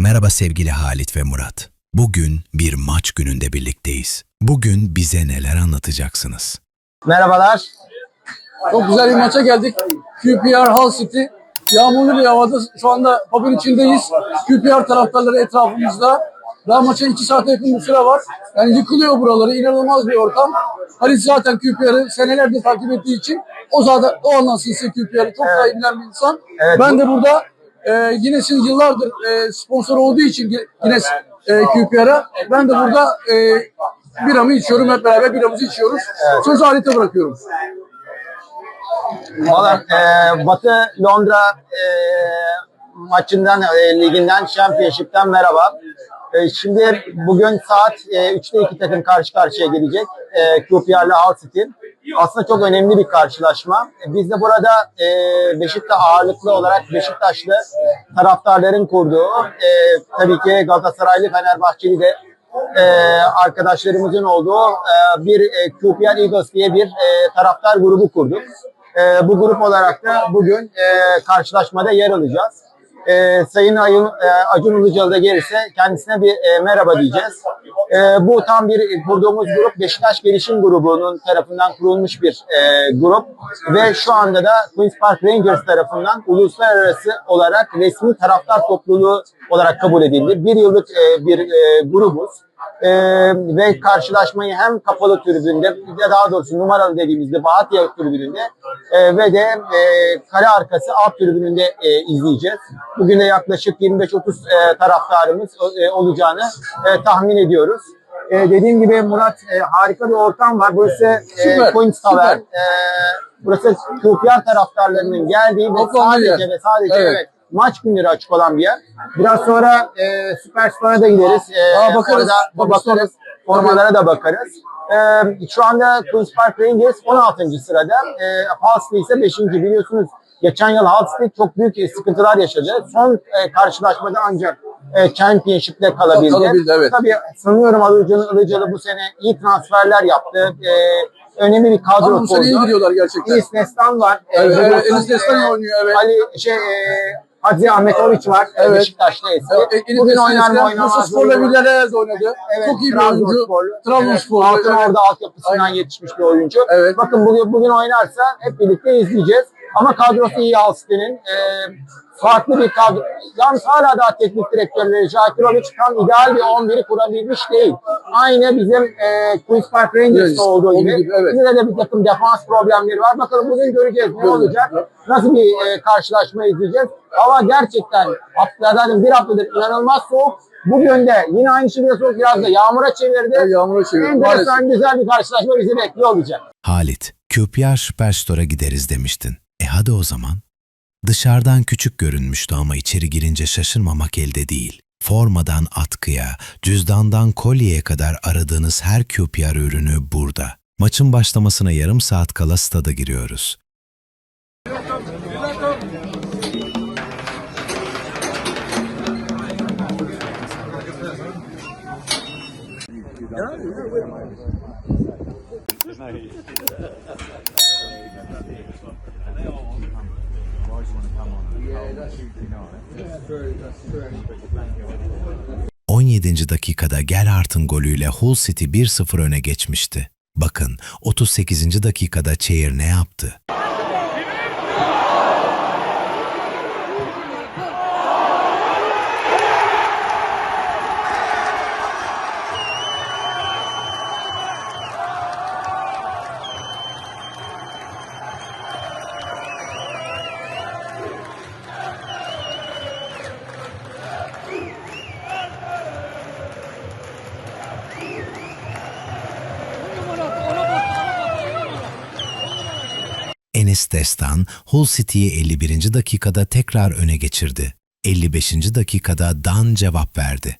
Merhaba sevgili Halit ve Murat. Bugün bir maç gününde birlikteyiz. Bugün bize neler anlatacaksınız? Merhabalar. Çok güzel bir maça geldik. QPR Hull City. Yağmurlu bir havada şu anda pub'un içindeyiz. QPR taraftarları etrafımızda. Daha maça iki saate yakın bir süre var. Yani yıkılıyor buraları. İnanılmaz bir ortam. Halit zaten QPR'ı senelerdir takip ettiği için o zaten o anlatsın size QPR'ı. Çok iyi bilen bir insan. Evet. Ben de burada e, Guinness'in yıllardır e, sponsor olduğu için Guinness e, QPR'a ben de burada e, biramı içiyorum. Hep beraber biramızı içiyoruz. Sözü Halit'e bırakıyorum. Valla e, Batı Londra e, maçından, e, liginden, Championship'ten merhaba. E, şimdi bugün saat e, 3'te iki takım karşı karşıya gelecek. E, QPR ile Hull City. Aslında çok önemli bir karşılaşma. E, Biz de burada e, Beşiktaş ağırlıklı olarak Beşiktaşlı taraftarların kurduğu, e, tabii ki Galatasaraylı, Fenerbahçeli de e, arkadaşlarımızın olduğu e, bir e, QPR Eagles diye bir e, taraftar grubu kurduk. E, bu grup olarak da bugün e, karşılaşmada yer alacağız. E, Sayın Ayın, e, Acun Ilıcalı da gelirse kendisine bir e, merhaba diyeceğiz. E, bu tam bir kurduğumuz grup Beşiktaş Gelişim Grubu'nun tarafından kurulmuş bir e, grup ve şu anda da Queen's Park Rangers tarafından uluslararası olarak resmi taraftar topluluğu olarak kabul edildi. Bir yıllık e, bir e, grubuz. Ee, ve karşılaşmayı hem kapalı tribünde daha doğrusu numaralı dediğimizde Bahatya tribününde e, ve de e, kale arkası alt tribününde e, izleyeceğiz. Bugün de yaklaşık 25-30 e, taraftarımız e, olacağını e, tahmin ediyoruz. E, dediğim gibi Murat e, harika bir ortam var. Burası e, Queen's Tower. E, burası QPR taraftarlarının geldiği ve sadece yer. ve sadece Evet. evet, maç günleri açık olan bir yer. Biraz sonra e, Süperstar'a da gideriz. E, Aa, bakarız. Orada Bakarız. Formalara da bakarız. E, şu anda Queen's Park Rangers 16. sırada. E, Hull City ise 5. biliyorsunuz. Geçen yıl Hull City çok büyük e, sıkıntılar yaşadı. Son e, karşılaşmada ancak e, Championship'te kalabildi. Kalabildi, evet. Tabii sanıyorum Ilıcalı, Ilıcalı bu sene iyi transferler yaptı. E, önemli bir kadro Ama bu sene iyi kurdu. gidiyorlar gerçekten. Enis Nestan var. E, Evet, Enis Destan e, oynuyor, evet. Ali şey e, Hacı Ahmetoviç var. Evet. Beşiktaş'ta eski. Evet, Bugün oynar mı oynamaz mı? Bursaspor'la bilmiyorum. Villarreal oynadı. Evet, Çok iyi bir oyuncu. Trabzonsporlu. Trabzonsporlu. Evet, orada altyapısından yetişmiş bir oyuncu. Evet. Bakın bugün bugün oynarsa hep birlikte izleyeceğiz. Ama kadrosu iyi Alstin'in. E, farklı bir kadro. Yalnız hala daha teknik direktörleri Jakirovic tam ideal bir 11'i kurabilmiş değil. Aynı bizim e, Queen's Park Rangers'ta Evet, olduğu gibi. gibi, evet. Bizde de bir takım defans problemleri var. Bakalım bugün göreceğiz ne olacak. Nasıl bir e, karşılaşma izleyeceğiz. Hava gerçekten hafta, zaten bir haftadır inanılmaz soğuk. Bugün de yine aynı şekilde soğuk biraz da yağmura çevirdi. Evet, yağmura çevirdi, Enteresan güzel bir karşılaşma bizi bekliyor olacak. Halit, QPR Superstore'a gideriz demiştin. Hadi o zaman. Dışarıdan küçük görünmüştü ama içeri girince şaşırmamak elde değil. Formadan atkıya, cüzdandan kolyeye kadar aradığınız her QPR ürünü burada. Maçın başlamasına yarım saat kala stada giriyoruz. Evet. 17. dakikada Gerhardt'ın golüyle Hull City 1-0 öne geçmişti. Bakın 38. dakikada Çeyir ne yaptı? Enes Destan, Hull City'yi 51. dakikada tekrar öne geçirdi. 55. dakikada Dan cevap verdi.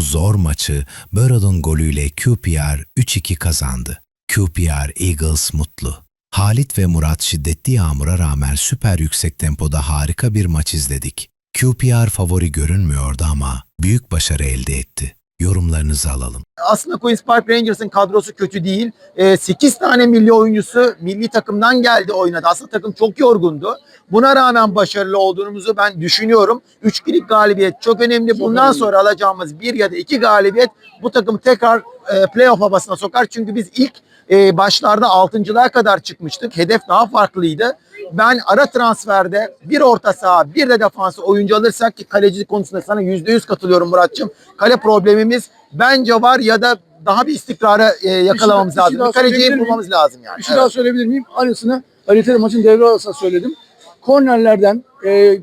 Have like maçı Burrow'un golüyle QPR 3-2 kazandı. QPR Eagles mutlu. Halit ve Murat şiddetli yağmura rağmen süper yüksek tempoda harika bir maç izledik. QPR favori görünmüyordu ama büyük başarı elde etti. Yorumlarınızı alalım. aslında Queen's Park Rangers'ın kadrosu kötü değil. 8 tane milli oyuncusu milli takımdan geldi oynadı. Aslında takım çok yorgundu. Buna rağmen başarılı olduğumuzu ben düşünüyorum. 3 kilik galibiyet çok önemli. Bundan önemli. sonra alacağımız bir ya da iki galibiyet bu takımı tekrar e, playoff havasına sokar. Çünkü biz ilk e, başlarda 6.lığa kadar çıkmıştık. Hedef daha farklıydı. Ben ara transferde bir orta saha bir de defansı oyuncu alırsak ki kaleci konusunda sana %100 katılıyorum Muratçım. Kale problemimiz bence var ya da daha bir istikrara e, yakalamamız Bir şey- bir lazım. şey daha Bir kaleciyi bulmamız lazım yani. Bir şey Evet. daha söyleyebilir miyim? Aynısını Ali'te maçın devre arasında söyledim. Kornerlerden, e, e,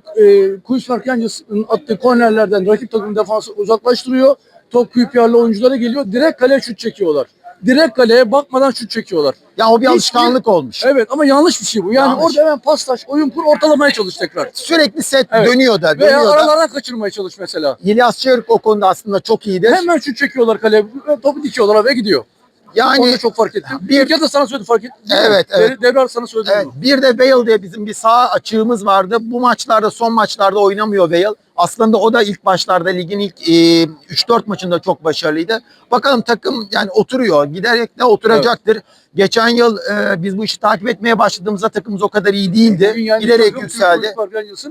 Queen's Park Rangers'ın attığı kornerlerden rakip takım defansı uzaklaştırıyor. Top QPR'lı oyunculara geliyor. Direkt kaleye şut çekiyorlar. Direkt kaleye bakmadan şut çekiyorlar. Ya o bir Hiç- alışkanlık olmuş. Evet ama yanlış bir şey bu. Yani Yanlış. orada hemen paslaş, oyun kur, ortalamaya çalış tekrar. Sürekli set Evet. dönüyor da Veya dönüyor da. aralardan kaçırmaya çalış mesela. İlyas Çelik o konuda aslında çok iyidir. Hemen şut çekiyorlar kaleye, topu dikiyorlar ve gidiyor. yani Onu da çok fark ettim. bir- Bir, bir de sana söyledim fark ettim. Evet, evet. Arası sana söyledim. Evet, bunu. bir de Bale diye bizim bir sağ açığımız vardı. Bu maçlarda son maçlarda oynamıyor Bale. Aslında o da ilk başlarda ligin ilk e, 3-4 maçında çok başarılıydı. Bakalım takım yani oturuyor. Giderek de oturacaktır. Geçen yıl e, biz bu işi takip etmeye başladığımızda takımımız o kadar iyi değildi. Yani Giderek yükseldi.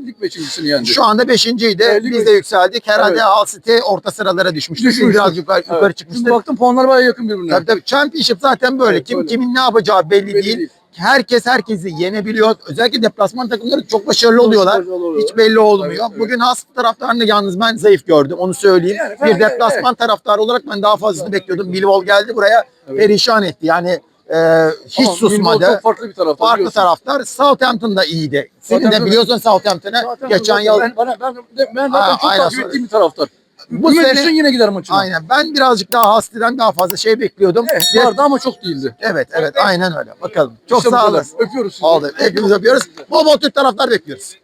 Lig beşincisini yendi. Şu anda beşinciydi. Evet, Biz de yükseldik. Herhalde Evet. Hull City orta sıralara düşmüştü. Şimdi Düşmüştür. Biraz yukarı, yukarı Evet. çıkmıştı. Çünkü baktım puanlar bayağı yakın birbirine. Tabii tabii. Championship zaten böyle. Evet, Kim öyle. kimin ne yapacağı belli, Belli değil. değil. Herkes herkesi yenebiliyor. Özellikle deplasman takımları çok başarılı oluyorlar. başarılı oluyorlar. Hiç belli olmuyor. Evet, evet. Bugün Has taraftarını yalnız ben zayıf gördüm. Onu söyleyeyim. Yani bir ben- deplasman taraftarı olarak ben daha fazlasını bekliyordum. Millwall geldi buraya Evet. perişan etti. Yani e, hiç Ama susmadı. Çok farklı bir taraftar. Farklı biliyorsun. taraftar. Southampton da iyiydi. Senin de Southampton- biliyorsun Southampton'ı. Zaten Geçen yıl ben, ben, ben, ben, ben Ha, zaten çok aynen takip sonra. ettiğim bir taraftar. Bu Bu sene- sene yine gider maçına. aynen. Ben birazcık daha Hasti'den daha fazla şey bekliyordum. Evet, Bir- vardı ama çok değildi. Evet evet aynen öyle. Bakalım. Çok İşte sağ olasın. Öpüyoruz sizi. Oldu. Hepimiz öpüyoruz. Bol bol Türk taraftar bekliyoruz.